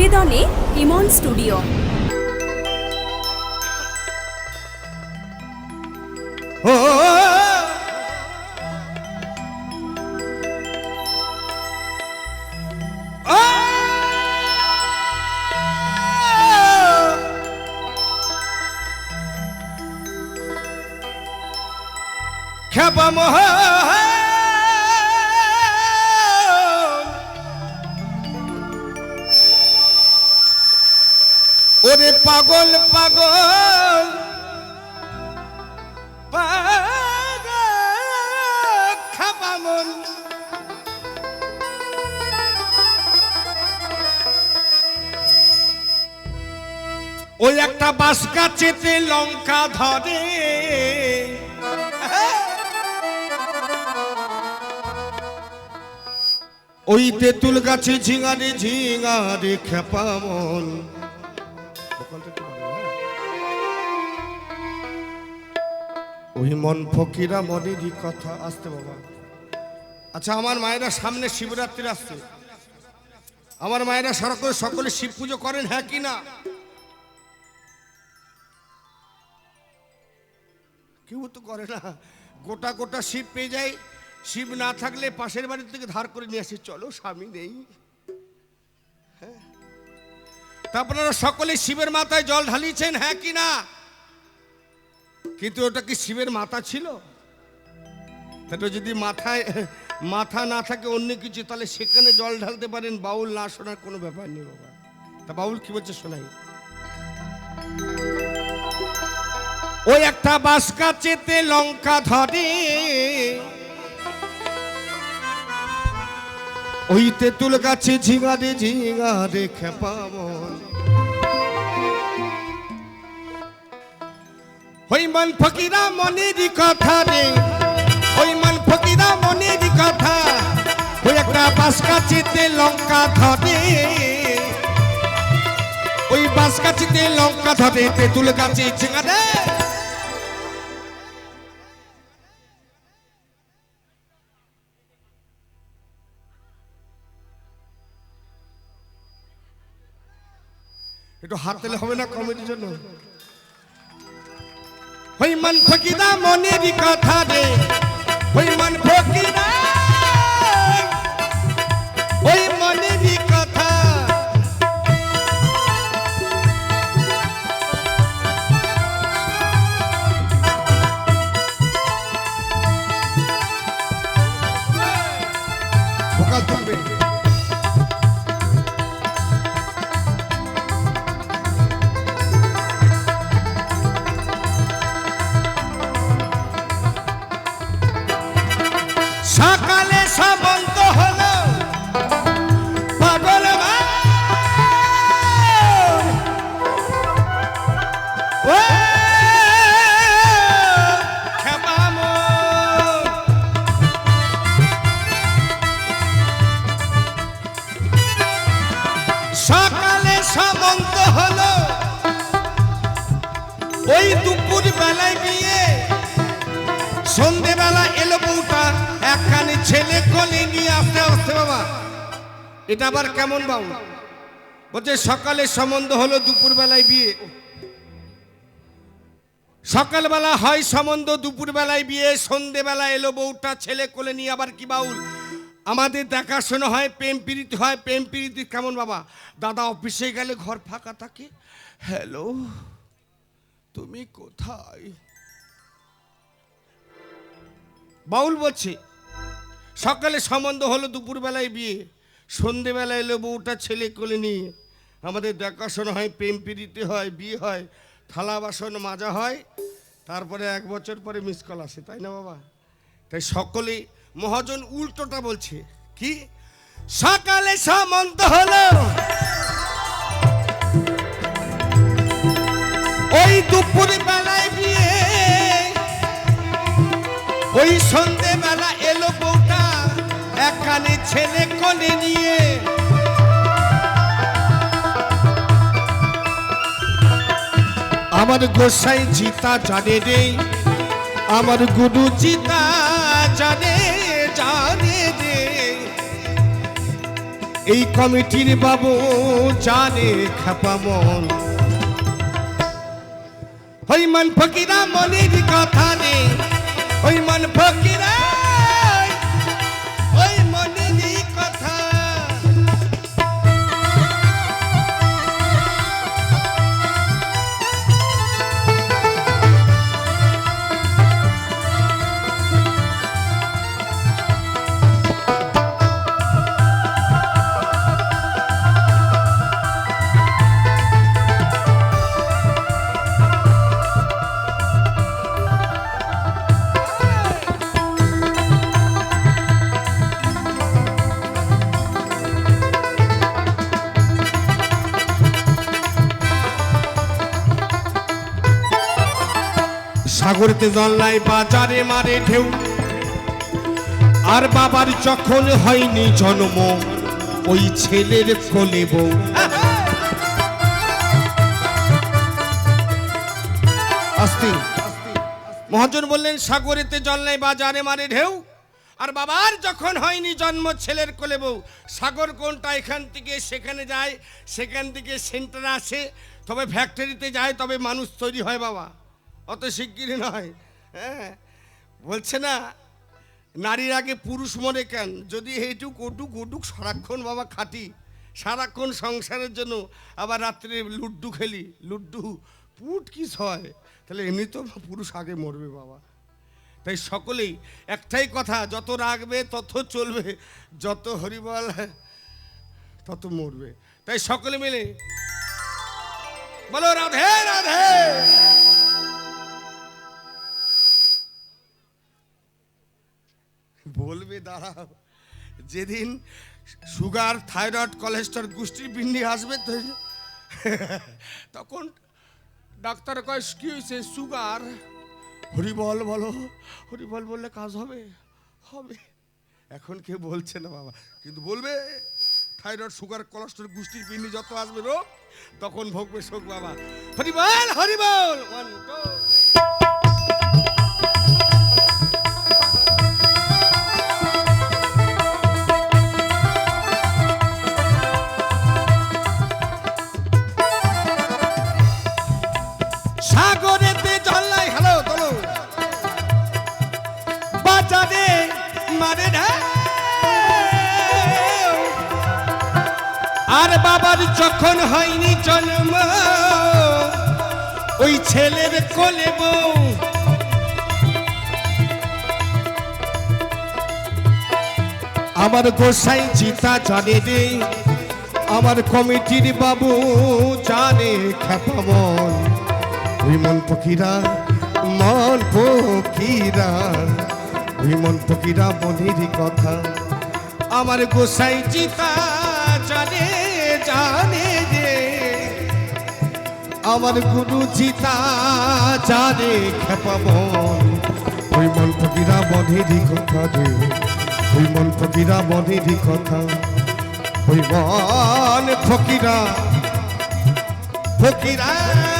নিবেদনে ইমন studio. খেপা মোহ পাগল পাগল। খাবামন ওই একটা বাস গাছেতে লঙ্কা ধরে। ওই তেঁতুল গাছে ঝিঙারে ঝিঙারে খেপামন ওই মন ফকিরা মনেরই কথা, আসতে বাবা। আচ্ছা আমার মায়েরা সামনে শিবরাত্রি আসছে। আমার মায়েরা সকলে সকলে শিব পুজো করেন হ্যাঁ কি না? কেউ তো করে না। গোটা গোটা শিব পেয়ে যায়। শিব না থাকলে পাশের বাড়ি থেকে ধার করে নিয়ে আসি। চলো, স্বামী নেই। হ্যাঁ। তা আপনারা সকলে শিবের মাথায় জল ঢালিয়েছেন হ্যাঁ কি না? কিন্তু ওটা কি শিবের মাথা ছিল? তাহলে যদি মাথায়, মাথা না থাকে অন্য কিছু, তাহলে সেখানে জল ঢালতে পারেন, বাউল না শোনার কোনো ব্যাপার নেই বাবা। তা বাউল কি বলছে শোনাই। ওই একটা বাসকা চেতে লঙ্কা ধরে ওই তেঁতুল গাছে ঝিঙারে ঝিঙারে খেপামন ওই মন ফকিরা মনেরই কথা রে, ওই মন ফকিরা মনেরই কথা। ওই একটা বাস কাছিতে লঙ্কা ধরে। ওই বাস কাছিতে লঙ্কা ধরে তেঁতুল গাছে ঝিঙারে একটু হাত হবে না কমেডির জন্য? ওই মন মনে মনেরই কথা রে। ওই মন সকালে সামন্ত হলো। ওই দুপুর বেলায় বিয়ে সন্ধেবেলা এলো একখানি ছেলে নিয়ে এটা আবার কেমন বাবু বলছে, সকালে সম্বন্ধ হলো দুপুর বেলায় বিয়ে। সকালবেলা হয় সম্বন্ধ দুপুর বেলায় বিয়ে সন্ধেবেলা এলো বউটা, ছেলে কোলে নিয়ে আবার কি বাউল? আমাদের দেখাশোনা হয়, প্রেম প্রীতি হয়, প্রেম প্রীতি কেমন বাবা? দাদা অফিসে গেলে ঘর ফাঁকা থাকে। হ্যালো, তুমি কোথায়? বাউল বলছে, সকালে সম্বন্ধ হলো, দুপুরবেলায় বিয়ে, সন্ধেবেলায় এলো বউটা, ছেলে কোলে নিয়ে। আমাদের দেখাশোনা হয়, প্রেম প্রীতি হয়, বিয়ে হয়। থালা বাসন মাজা হয়, তারপরে এক বছর পরে মিস কল আসে, তাই না বাবা? তাই সকলে মহাজন উল্টোটা বলছে, কি? সকালে সম্বন্ধ হলো। ওই দুপুর বেলায় বিয়ে ওই সন্ধেবেলা এলো বউটা, একখানে ছেলে কোলে আমার গোসাই জিতা জানে রে, আমার গুরু জিতা জানে জানে রে। এই কমিটির বাবু জানে খাপা মন। হৈমন মন ফকিরা মনের কথা নে হৈমন মন ফকিরা সাগরেতে জল্লাই বাজারে মারে ঢেউ। আর বাবার যখন হয়নি জন্ম, ওই ছেলের কোলে বউ। আস্তে মহাজন বললেন, সাগরেতে জল নাই বাজারে মারে ঢেউ। আর বাবার যখন হয়নি জন্ম, ছেলের কোলে বউ। সাগর কোনটা এখান থেকে সেখানে যায়, সেখান থেকে সেন্টারে আসে, তবে ফ্যাক্টরিতে যায়, তবে মানুষ তৈরি হয় বাবা। অত শিগগিরই নয়। হ্যাঁ? বলছে না, নারীর আগে পুরুষ মনে কেন? যদি এইটুক, ওটুক ওটুক, সারাক্ষণ বাবা খাটি, সারাক্ষণ সংসারের জন্য আবার রাত্রে লুড্ডু খেলি, লুড্ডু, পুট কি হয় তাহলে এমনি তো পুরুষ আগে মরবে বাবা। তাই সকলেই একটাই কথা, যত রাখবে তত চলবে, যত হরিবল, তত মরবে। তাই সকলে মিলে বলো, রাধে রাধে! বলবে দাঁড়াও। যেদিন সুগার থাইরয়েড কোলেস্ট্রল গোষ্ঠীর বিন্দি আসবে তখন ডাক্তার কয় কি হয়েছে সুগার? হরিবল বলো হরিবল বললে কাজ হবে হবে। এখন কেউ বলছে না বাবা। কিন্তু বলবে থাইরয়েড সুগার কোলেস্ট্রল গোষ্ঠীর পিন্ডি যত আসবে রোগ তখন ভোগবে শোক বাবা। হরিবল হরিবল One, two. আর বাবার যখন হয়নি জন্ম, ওই ছেলের কোলে বউ। আমার গোসাই চিতা জানে রে আমার কমিটির বাবু জানে খেপা মন। ওই মন পকিরা মন পকিরা ওই মন পকিরা মনেরই কথা। আমার গোসাই চিতা জানে জানে যে আমার গুরু জিতা জানে খেপাবন ওই পকিরা মনেরই কথা যে, ওই ফকিরা মনেরই কথা। ওই মন ফকিরা ফকিরা।